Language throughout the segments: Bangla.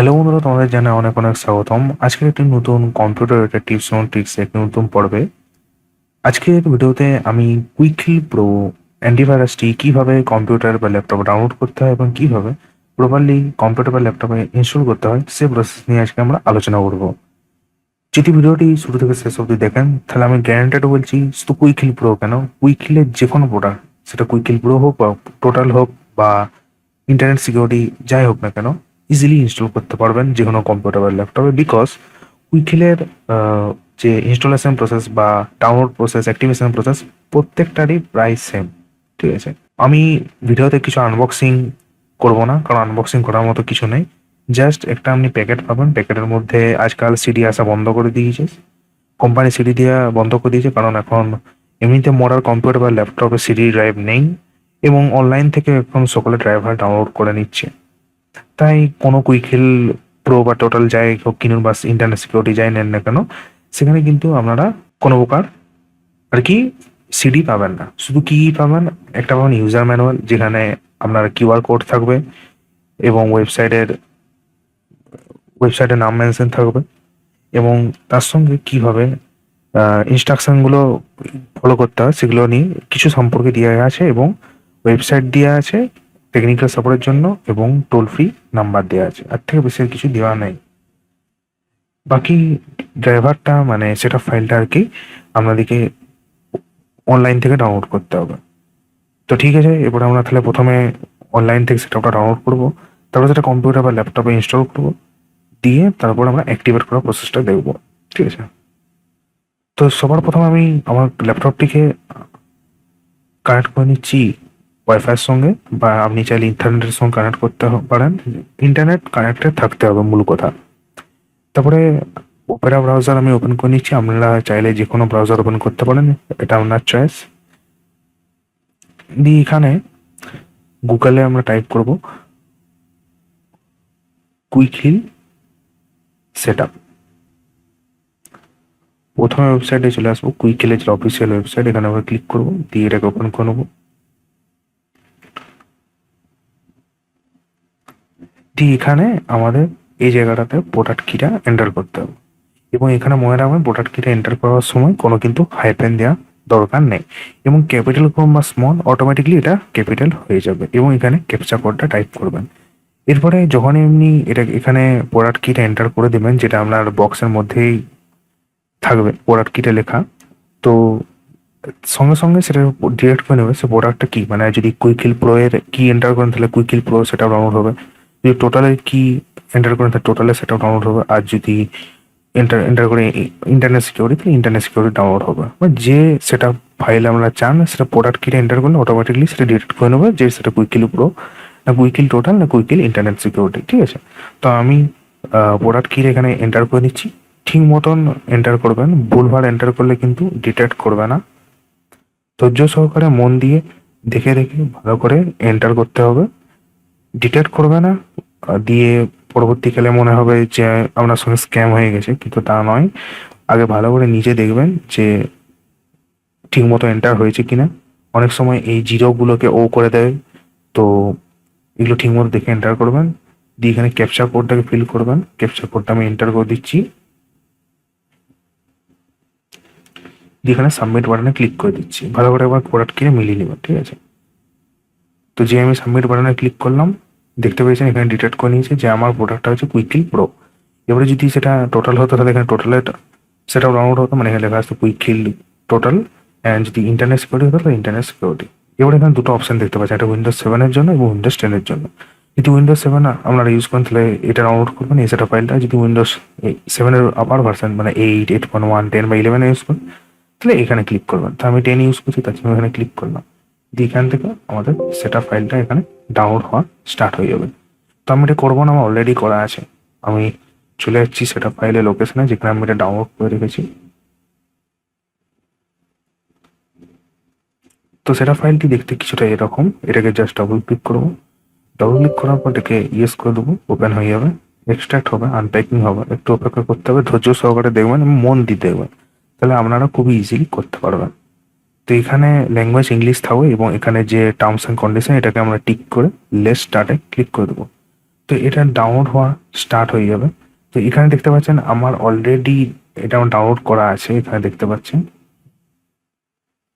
হ্যালো বন্ধুরা, তোমাদের জানাই অনেক অনেক স্বাগতম। আজকের একটি নতুন কম্পিউটার একটা টিপস এবং ট্রিক্স একটি নতুন পর্বে। আজকের ভিডিওতে আমি কুইকলি প্রো অ্যান্টিভাইরাসটি কীভাবে কম্পিউটার বা ল্যাপটপে ডাউনলোড করতে হয় এবং কীভাবে প্রপারলি কম্পিউটার বা ল্যাপটপে ইনস্টল করতে হয় সে প্রসেস নিয়ে আজকে আমরা আলোচনা করব। যদি ভিডিওটি শুরু থেকে শেষ অবধি দেখেন, তাহলে আমি গ্যারান্টেড বলছি, শুধু কুইকলি প্রো কেন? কুইকলির যে কোনো প্রোডাক্ট সেটা কুইকলি প্রো হোক বা টোটাল হোক বা ইন্টারনেট সিকিউরিটি যাই হোক না কেন ইজিলি ইনস্টল করতে পারবেন যে কোনো কম্পিউটার বা ল্যাপটপে বিকজ উইকিলের যে ইনস্টলেশন প্রসেস বা ডাউনলোড প্রসেস অ্যাক্টিভেশন প্রসেস প্রত্যেকটারই প্রায় সেম ঠিক আছে? আমি ভিডিওতে কিছু আনবক্সিং করব না, কারণ আনবক্সিং করার মতো কিছু নেই। জাস্ট একটা আপনি প্যাকেট পাবেন প্যাকেটের মধ্যে আজকাল সিডি আসা বন্ধ করে দিয়েছে। কোম্পানি সিডি দেওয়া বন্ধ করে দিয়েছে, কারণ এখন এমনিতে মরার কম্পিউটার বা ল্যাপটপে সিডি ড্রাইভ নেই এবং অনলাইন থেকে এখন সকলে ড্রাইভার ডাউনলোড করে নিচ্ছে। তাই কোনো কুইকেল প্রো বা টোটাল যাই হোক কিনুন বা ইন্টারনেট সিকিউরিটি যাই নেন না কেন, সেখানে কিন্তু আপনারা কোনো প্রকার আর কি সিডি পাবেন না। শুধু কি পাবেন? একটা পাবেন ইউজার ম্যানুয়াল যেখানে আপনার কিউআর কোড থাকবে এবং ওয়েবসাইটের ওয়েবসাইটের নাম মেনশন থাকবে এবং তার সঙ্গে কীভাবে ইনস্ট্রাকশনগুলো ফলো করতে হয় সেগুলো নিয়ে কিছু সম্পর্কে দেওয়া আছে এবং ওয়েবসাইট দেওয়া আছে টেকনিক্যাল সাপোর্টের জন্য এবং টোল ফ্রি নাম্বার দেওয়া আছে। আর থেকে বেশি কিছু দেওয়া নেই। বাকি ড্রাইভারটা মানে সেটা ফাইলটা আর কি, আপনাদেরকে অনলাইন থেকে ডাউনলোড করতে হবে। তো ঠিক আছে এবার আমরা তাহলে প্রথমে অনলাইন থেকে সেটা ডাউনলোড করব। তারপর সেটা কম্পিউটার বা ল্যাপটপে ইনস্টল করব। দিয়ে তারপর আমরা অ্যাক্টিভেট করার প্রসেসটা দেখব। ঠিক আছে? তো সবার প্রথমে আমি আমার ল্যাপটপটিকে কানেক্ট করে নিচ্ছি। ওয়াইফাইয়ের সঙ্গে বা আপনি চাইলে ইন্টারনেটের সঙ্গে কানেক্ট করতে পারেন। ইন্টারনেট কানেক্টেড থাকতে হবে মূল কথা। তারপরে ওপেরা ব্রাউজার আমি ওপেন করে নিচ্ছি। আপনারা চাইলে যে কোনো ব্রাউজার ওপেন করতে পারেন। এটা আপনার চয়েস দিয়ে এখানে গুগলে আমরা টাইপ করব কুইক হিল সেট আপ প্রথমে ওয়েবসাইটে চলে আসব। কুইক হিলের অফিসিয়াল ওয়েবসাইট এখানে আমরা ক্লিক করব। দিয়ে এটাকে ওপেন করে নেব। দিয়ে এখানে আমাদের এই জায়গাটাতে প্রোডাক্ট কিটা এন্টার করতে হবে। এবং এখানে মনে রাখবেন প্রোডাক্ট কিটা এন্টার করার সময় কোনো কিন্তু হাইপেন দেওয়া দরকার নেই। এবং ক্যাপিটাল কম বা স্মল অটোমেটিকলি এটা ক্যাপিটাল হয়ে যাবে এবং এখানে ক্যাপচা কোডটা টাইপ করবেন। এরপরে যখন এমনি এটা এখানে প্রোডাক্ট কিটা এন্টার করে দেবেন, যেটা আপনার বক্সের মধ্যেই থাকবে প্রোডাক্ট কিটা লেখা, তো সঙ্গে সঙ্গে সেটা ডিরেক্ট করে নেবে। সে প্রোডাক্টটা কি? মানে যদি কুইকিল প্রো এর কি এন্টার করেন, তাহলে কুইকিল প্রো সেটা ডাউনলোড হবে। যদি টোটালের কি এন্টার করেন তাহলে টোটালে সেটাও ডাউনলোড হবে আর যদি এন্টার এন্টার করে ইন্টারনেট সিকিউরিটি তাহলে ইন্টারনেট সিকিউরিটি ডাউনলোড হবে। মানে যে সেটা ফাইল আমরা চান, সেটা প্রোডাক্ট কিটা এন্টার করলে অটোমেটিকলি সেটা ডিরেক্ট করে নেবে, যে সেটা কুইকিল প্রো না কুইকিল টোটাল না কুইকিল ইন্টারনেট সিকিউরিটি ঠিক আছে? তো আমি প্রোডাক্ট কির এখানে এন্টার করে নিচ্ছি। ঠিক মতন এন্টার করবেন, ভুলভাল এন্টার করলে কিন্তু ডিটেক্ট করবে না। ধৈর্য সহকারে মন দিয়ে দেখে দেখে ভালো করে এন্টার করতে হবে। ডিটেক্ট করবে না দিয়ে পরবর্তীকালে মনে হবে যে আপনার সঙ্গে স্ক্যাম হয়ে গেছে, কিন্তু তা নয়। আগে ভালো করে নিজে দেখবেন যে ঠিক মতো এন্টার হয়েছে কিনা। অনেক সময় এই জিরোগুলোকে ও করে দেয়, তো এগুলো ঠিক মতো দেখে এন্টার করবেন। দিয়ে এখানে ক্যাপচার কোডটাকে ফিল করবেন। ক্যাপচার কোডটা আমি এন্টার করে দিচ্ছি। দিয়ে এখানে সাবমিট বাটনে ক্লিক করে দিচ্ছি। ভালো করে একবার প্রোডাক্ট কিনে মিলিয়ে নেবেন, ঠিক আছে? তো যে আমি সাবমিট বাটনে ক্লিক করলাম, দেখতে পেয়েছেন এখানে ডিটেক্ট করে নিয়েছে যে আমার প্রোডাক্টটা হচ্ছে কুইকিল প্রো এবারে যদি সেটা টোটাল হতো তাহলে এখানে টোটালের সেটাও ডাউনলোড হতো মানে এখানে লেখা আসতো কুইকিল টোটাল অ্যান্ড যদি ইন্টারনেট সিকিউরিটি হতো তাহলে ইন্টারনেট সিকিউরিটি এবারে এখানে দুটো অপশন দেখতে পাচ্ছেন, একটা উইন্ডোজ সেভেনের জন্য এবং উইন্ডোজ টেনের জন্য। যদি উইন্ডোজ সেভেন আপনারা ইউজ করেন, তাহলে এটা ডাউনলোড করবেন, এই সেটা ফাইলটা যদি উইন্ডোজ সেভেনের আপার ভার্সন মানে eight eight point one ten বা ইলেভেন ইউজ করেন, তাহলে এখানে ক্লিক করবেন। তো আমি টেন ইউজ করছি, তার জন্য এখানে ক্লিক করলাম। এখান থেকে আমাদের সেটা ফাইলটা এখানে ডাউনলোড হওয়া স্টার্ট হয়ে যাবে। তো আমি এটা করব না, আমার অলরেডি করা আছে। আমি চলে যাচ্ছি সেটা ফাইলের লোকেশনে যেখানে আমি এটা ডাউনলোড করে রেখেছি। তো সেটা ফাইলটি দেখতে কিছুটা এরকম, এটাকে জাস্ট ডাবল ক্লিক করব। ডাবল ক্লিক করার পর এটাকে ইয়েস করে দেবো ওপেন হয়ে যাবে। এক্সট্রাক্ট হবে আনপ্যাকিং হবে। একটু অপেক্ষা করতে হবে, ধৈর্য সহকারে দেখবেন মন দিয়ে দেখবেন। তাহলে আপনারা খুবই ইজিলি করতে পারবেন। তো এখানে ল্যাঙ্গুয়েজ ইংলিশ থাকবে এবং এখানে যে টার্মস অ্যান্ড কন্ডিশন এটাকে আমরা টিক করে লেস স্টার্টে ক্লিক করে দেবো। তো এটা ডাউনলোড হওয়া স্টার্ট হয়ে যাবে। তো এখানে দেখতে পাচ্ছেন আমার অলরেডি এটা আমার ডাউনলোড করা আছে, এখানে দেখতে পাচ্ছেন।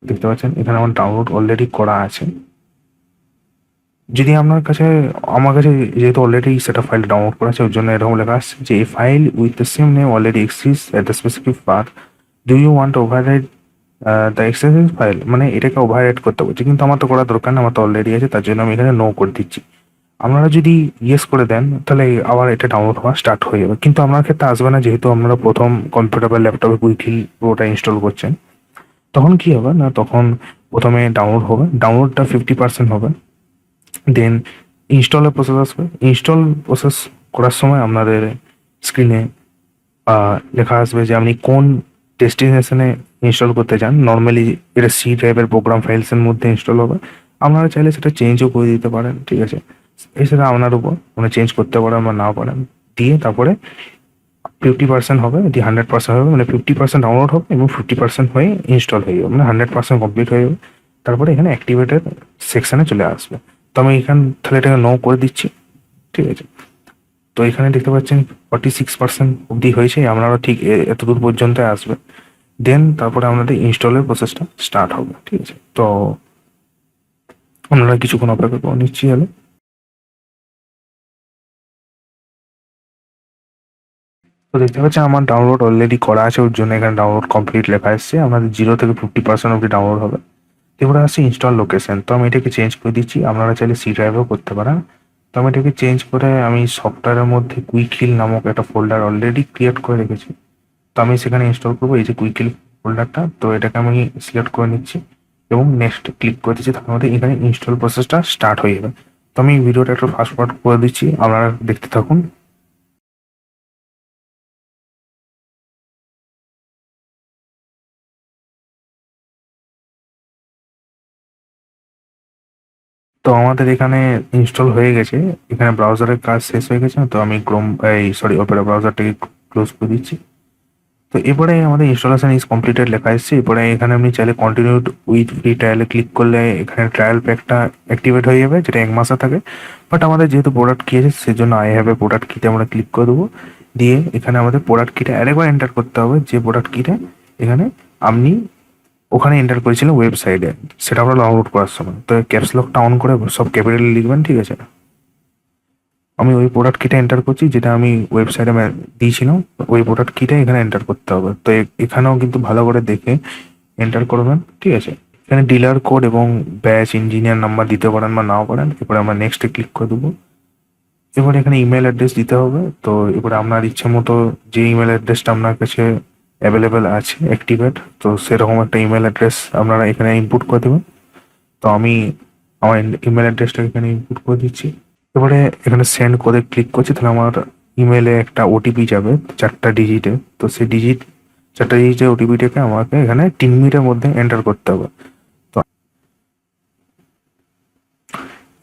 দেখতে পাচ্ছেন, এখানে আমার ডাউনলোড অলরেডি করা আছে। যদি আপনার কাছে, আমার কাছে যেহেতু অলরেডি সেটা ফাইল ডাউনলোড করা আছে, ওর জন্য এরকম লেখা আসছে যে file with the same name already exists at the specific path do you want over the excesses file মানে এটাকে ওভার রাইড করতে বলছে, কিন্তু আমার তো করা দরকার আমার তো অলরেডি আছে, তার জন্য আমি এখানে নো করে দিচ্ছি। আপনারা যদি ইয়েস করে দেন, তাহলে আবার এটা ডাউনলোড হওয়া স্টার্ট হয়ে যাবে। কিন্তু আপনার ক্ষেত্রে আসবে না, যেহেতু আপনারা প্রথম কম্পিউটার বা ল্যাপটপে কুইকলি ওটা ইনস্টল করছেন। তখন কি হবে না, তখন প্রথমে ডাউনলোড হবে ডাউনলোডটা ফিফটি পার্সেন্ট হবে। দেন ইনস্টলের প্রসেস আসবে। ইনস্টল প্রসেস করার সময় আপনাদের স্ক্রিনে লেখা আসবে যে আপনি কোন ডেস্টিনেশনে ইনস্টল করতে চান নর্মালি এটা সি টাইপের প্রোগ্রাম ফাইলসের মধ্যে ইনস্টল হবে। আপনারা চাইলে সেটা চেঞ্জও করে দিতে পারেন, ঠিক আছে? এছাড়া আপনার উপর মানে চেঞ্জ করতে পারেন বা না পারেন, দিয়ে তারপরে ফিফটি পার্সেন্ট হবে এটি হান্ড্রেড পার্সেন্ট হবে মানে ফিফটি পার্সেন্ট ডাউনলোড হবে এবং ফিফটি পার্সেন্ট হয়ে ইনস্টল হয়ে যাবে মানে হান্ড্রেড পার্সেন্ট কমপ্লিট হয়ে যাবে। তারপরে এখানে অ্যাক্টিভেটেড সেকশানে চলে আসবে। তো আমি এখান তাহলে এটাকে নো করে দিচ্ছি, ঠিক আছে? তো এখানে দেখতে পাচ্ছেন ফর্টি সিক্স পার্সেন্ট অবধি হয়েছে, আপনারা ঠিক এতদূর পর্যন্ত আসবে। দেন তারপরে আপনাদের ইনস্টলের প্রসেসটা স্টার্ট হবে, ঠিক আছে? তো আপনারা কিছুক্ষণ অপেক্ষা করে নিচ্ছি হলে। তো দেখতে পাচ্ছি আমার ডাউনলোড অলরেডি করা আছে, ওর জন্য এখানে ডাউনলোড কমপ্লিট লেখা এসছে। আমাদের জিরো থেকে ফিফটি পার্সেন্ট অবধি ডাউনলোড হবে। এবারে আসছে ইনস্টল লোকেশন তো আমি এটাকে চেঞ্জ করে দিচ্ছি। আপনারা চাইলে সি ড্রাইভও করতে পারেন। তো আমি এটাকে চেঞ্জ করে আমি সফটওয়্যারের মধ্যে কুইকহিল নামক একটা ফোল্ডার অলরেডি ক্রিয়েট করে রেখেছি। তো আমি সেখানে ইনস্টল করব, এই যে কুইকহিল ফোল্ডারটা তো এটাকে আমি সিলেক্ট করে নিচ্ছি এবং নেক্সট ক্লিক করে দিচ্ছি, তার মধ্যে এখানে ইনস্টল প্রসেসটা স্টার্ট হয়ে যাবে। তো আমি ভিডিওটা একটু ফাস্ট ফরওয়ার্ড করে দিচ্ছি, আপনারা দেখতে থাকুন। তো আমাদের এখানে ইনস্টল হয়ে গেছে, এখানে ব্রাউজারের কাজ শেষ হয়ে গেছে, তো আমি ক্রোম এই সরি ওপেরা ব্রাউজারটাকে ক্লোজ করে দিচ্ছি। তো এরপরে আমাদের ইনস্টলেশন ইজ কমপ্লিটেড লেখা এসছে। এরপরে এখানে আপনি চাইলে কন্টিনিউড উইথ ফ্রি ট্রায়ালে ক্লিক করলে এখানে ট্রায়াল প্যাকটা অ্যাক্টিভেট হয়ে যাবে, যেটা এক মাসে থাকে। বাট আমাদের যেহেতু প্রোডাক্ট কি আছে, সেজন্য আই হ্যাভ এ প্রোডাক্ট কিতে আমরা ক্লিক করে দেবো। দিয়ে এখানে আমাদের প্রোডাক্ট কিটা আরেকবার এন্টার করতে হবে, যে প্রোডাক্ট কিটা এখানে আপনি ওখানে এন্টার করেছিলেন ওয়েবসাইটে সেটা আমরা ডাউনলোড করার সময়। তো ক্যাপস লকটা অন করে সব ক্যাপিটালে লিখবেন, ঠিক আছে? আমি ওই প্রোডাক্ট কিটা এন্টার করছি, যেটা আমি ওয়েবসাইটে দিয়েছিলাম, ওই প্রোডাক্ট কিটা এখানে এন্টার করতে হবে। তো এখানেও কিন্তু ভালো করে দেখে এন্টার করবেন, ঠিক আছে? এখানে ডিলার কোড এবং ব্যাচ ইঞ্জিনিয়ার নাম্বার দিতে পারেন বা নাও পারেন, এরপরে আমরা নেক্সটে ক্লিক করে দেবো। এবার এখানে ইমেল অ্যাড্রেস দিতে হবে, তো এবারে আপনার ইচ্ছে মতো যে ইমেল অ্যাড্রেসটা আপনার কাছে অ্যাভেলেবেল আছে অ্যাক্টিভেট তো সেরকম একটা ইমেল অ্যাড্রেস আপনারা এখানে ইনপুট করে দেবেন। তো আমি আমার ইমেল অ্যাড্রেসটা এখানে ইনপুট করে দিচ্ছি। এবারে এখানে সেন্ড করে ক্লিক করছি, তাহলে আমার ইমেলে একটা ওটিপি যাবে, চারটা ডিজিটে তো সেই ডিজিট চারটা ডিজিটের ওটিপিটাকে আমাকে এখানে তিন মিনিটের মধ্যে এন্টার করতে হবে। তো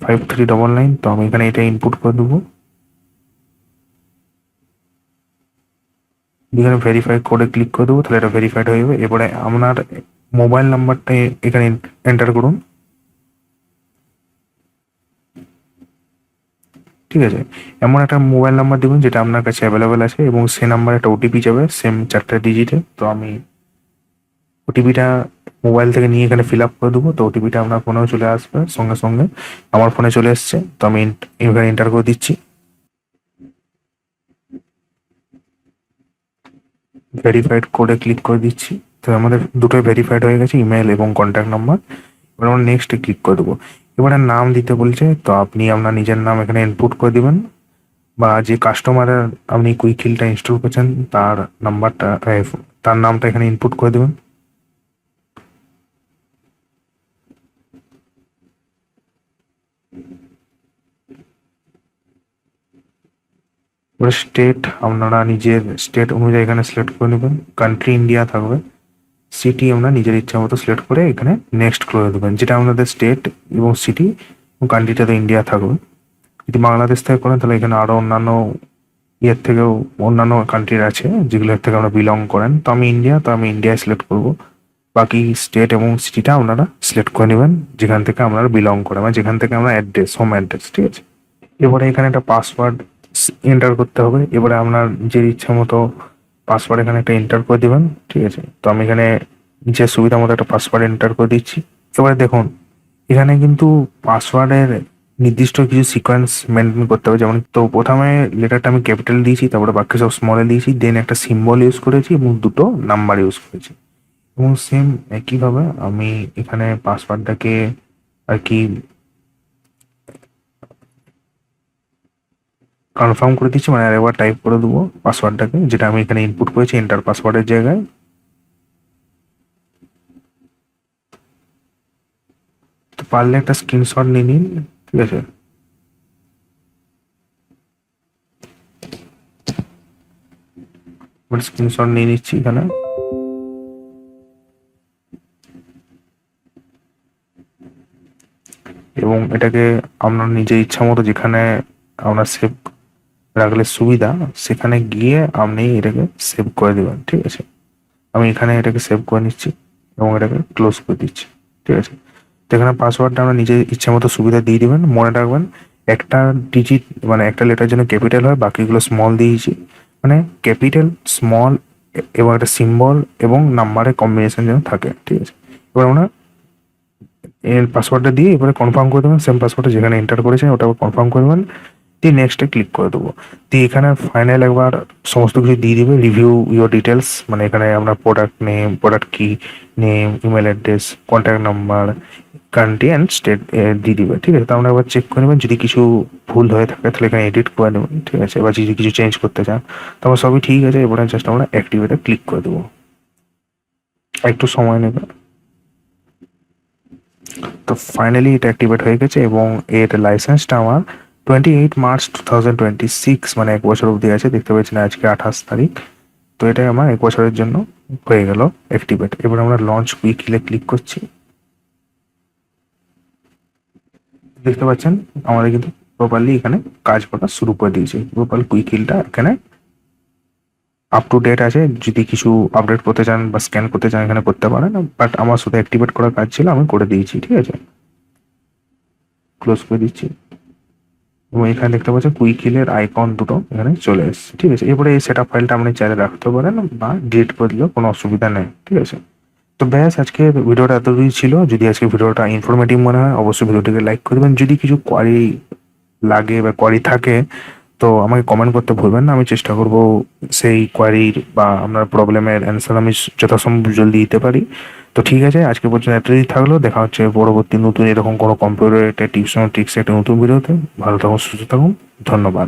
ফাইভ থ্রি ডবল নাইন তো আমি এখানে এটা ইনপুট করে দেবো। এখানে ভেরিফাই করে ক্লিক করে দেবো, তাহলে এটা ভেরিফাইড হয়ে যাবে। এবারে আপনার মোবাইল নাম্বারটা এখানে এন্টার করুন। ঠিক আছে? এমন একটা মোবাইল নাম্বার দেবেন যেটা আপনার কাছে অ্যাভেলেবেল আছে এবং সে নাম্বারে একটা ওটিপি যাবে সেম চারটে ডিজিটে তো আমি ওটিপিটা মোবাইল থেকে নিয়ে এখানে ফিল আপ করে দেবো। তো ওটিপিটা আপনার ফোনেও চলে আসবে সঙ্গে সঙ্গে। আমার ফোনে চলে এসছে। তো আমি এখানে এন্টার করে দিচ্ছি। ভেরিফাইড কোডে ক্লিক করে দিচ্ছি। তো আমাদের দুটোই ভেরিফাইড হয়ে গেছে ইমেল এবং কন্ট্যাক্ট নাম্বার এবার আমরা নেক্সটে ক্লিক করে দেবো। এবারে নাম দিতে বলছে, তো আপনি আপনার নিজের নাম এখানে ইনপুট করে দিবেন। বা যে কাস্টমারের আপনি কুইকিলটা ইনস্টল করছেন, তার নাম্বারটা তার নামটা এখানে ইনপুট করে দেবেন। স্টেট আপনারা নিজের স্টেট অনুযায়ী এখানে সিলেক্ট করে নেবেন। কান্ট্রি ইন্ডিয়া থাকবে। সিটি আমরা নিজের ইচ্ছা মতো সিলেক্ট করে এখানে নেক্সট করে দেবেন যেটা আপনাদের স্টেট এবং সিটি এবং কান্ট্রিটা তো ইন্ডিয়া থাকবে যদি বাংলাদেশ থেকে করেন, তাহলে এখানে আরও অন্যান্য ইয়ের থেকেও অন্যান্য কান্ট্রির আছে যেগুলোর থেকে আমরা বিলং করেন। তো আমি ইন্ডিয়া তো আমি ইন্ডিয়ায় সিলেক্ট করব। বাকি স্টেট এবং সিটিটা আপনারা সিলেক্ট করে নেবেন, যেখান থেকে আপনারা বিলং করেন। মানে যেখান থেকে আমরা অ্যাড্রেস হোম অ্যাড্রেস ঠিক আছে? এবারে এখানে একটা পাসওয়ার্ড এন্টার করতে হবে। এবারে আপনার যে ইচ্ছা মতো পাসওয়ার্ড এখানে একটা এন্টার করে দেবেন, ঠিক আছে? তো আমি এখানে নিজের সুবিধা মতো একটা পাসওয়ার্ড এন্টার করে দিচ্ছি। এবারে দেখুন, এখানে কিন্তু পাসওয়ার্ডের নির্দিষ্ট কিছু সিকোয়েন্স মেনটেন করতে হবে। যেমন তো প্রথমে লেটারটা আমি ক্যাপিটাল দিয়েছি, তারপরে বাকি সব স্মলে দিয়েছি দেন একটা সিম্বল ইউজ করেছি এবং দুটো নাম্বার ইউজ করেছি। এবং সেম একইভাবে আমি এখানে পাসওয়ার্ডটাকে আর কি কনফার্ম করে দিচ্ছি মানে আরেকবার টাইপ করে দেবো পাসওয়ার্ডটাকে যেটা আমি এখানে ইনপুট করেছি এন্টার পাসওয়ার্ডের জায়গায়। তো পারলে একটা স্ক্রিনশট নিয়ে নিন, ঠিক আছে? স্ক্রিনশট নিয়ে নিচ্ছি এখানে। এবং এটাকে আপনার নিজের ইচ্ছা মতো যেখানে আপনার সেভ রাখলে সুবিধা, সেখানে গিয়ে আপনি এটাকে সেভ করে দেবেন, ঠিক আছে? আমি এখানে এটাকে সেভ করে নিচ্ছি এবং এটাকে ক্লোজ করে দিচ্ছি, ঠিক আছে? তো এখানে পাসওয়ার্ডটা আমরা নিজের ইচ্ছা মতো সুবিধা দিয়ে দিবেন, মনে রাখবেন একটা ডিজিট মানে একটা লেটার জন্য ক্যাপিটাল হয়, বাকিগুলো স্মল দিয়েছি মানে ক্যাপিটাল স্মল এবং একটা সিম্বল এবং নাম্বারের কম্বিনেশন যেন থাকে, ঠিক আছে? এবার আমরা এর পাসওয়ার্ডটা দিয়ে এবারে কনফার্ম করে দেবেন সেম পাসওয়ার্ডটা যেখানে এন্টার করেছেন ওটা কনফার্ম করে দেবেন। দিয়ে নেক্সটে ক্লিক করে দেবো। দিয়ে এখানে ফাইনাল একবার সমস্ত কিছু দিয়ে দিবে রিভিউ ইউর ডিটেলস মানে এখানে আপনার প্রোডাক্ট নেম প্রোডাক্ট কি name email address contact number country and state দিয়ে দিবে, ঠিক আছে? তো আমরা একবার চেক করে নেবেন যদি কিছু ভুল হয়ে থাকে, তাহলে এখানে এডিট করে নেবেন ঠিক আছে? এবার যদি কিছু চেঞ্জ করতে চান তারপর সবই ঠিক আছে, এবারে জাস্ট আমরা অ্যাক্টিভেটে ক্লিক করে দেবো। একটু সময় নেবে। তো ফাইনালি এটা অ্যাক্টিভেট হয়ে গেছে এবং এর লাইসেন্সটা আমার twenty eight March two thousand twenty six মানে এক বছর অবধি আছে, দেখতে পাচ্ছেন আজকে আঠাশ তারিখ। তো এটাই আমার এক বছরের জন্য হয়ে গেল অ্যাক্টিভেট এবার আমরা লঞ্চ কুইকলে ক্লিক করছি। দেখতে পাচ্ছেন, আমাদের কিন্তু প্রপারলি এখানে কাজ করা শুরু করে দিয়েছে। প্রপার কুইক হিলটা এখানে আপ টু ডেট আছে। যদি কিছু আপডেট করতে চান বা স্ক্যান করতে চান, এখানে করতে পারেন। বাট আমার শুধু অ্যাক্টিভেট করার কাজ ছিল, আমি করে দিয়েছি, ঠিক আছে? ক্লোজ করে দিচ্ছি। এবং এখানে দেখতে পাচ্ছেন কুইক হিলের আইকন দুটো এখানে চলে এসেছে। ঠিক আছে, এরপরে এই সেট আপ ফাইলটা আপনি চাইলে রাখতে পারেন বা ডিলিট করে দিলেও কোনো অসুবিধা নেই, ঠিক আছে? তো ব্যাস, আজকে ভিডিওটা এতটুকুই ছিল। যদি আজকে ভিডিওটা ইনফরমেটিভ মনে হয়, অবশ্যই ভিডিওটিকে লাইক করে দেবেন। যদি কিছু কোয়ারি লাগে বা কোয়ারি থাকে, তো আমাকে কমেন্ট করতে ভুলবেন না। আমি চেষ্টা করব সেই কোয়ারির বা আপনার প্রবলেমের অ্যান্সার আমি যথাসম্ভব জলদি দিতে পারি। তো ঠিক আছে, আজকে পর্যন্ত এতদিন থাকল। দেখা হচ্ছে পরবর্তী নতুন এরকম কোনো কম্পিউটার একটা টিপস ট্রিক্স একটা নতুন ভিডিওতে ভালো থাকুন, সুস্থ থাকুন। ধন্যবাদ।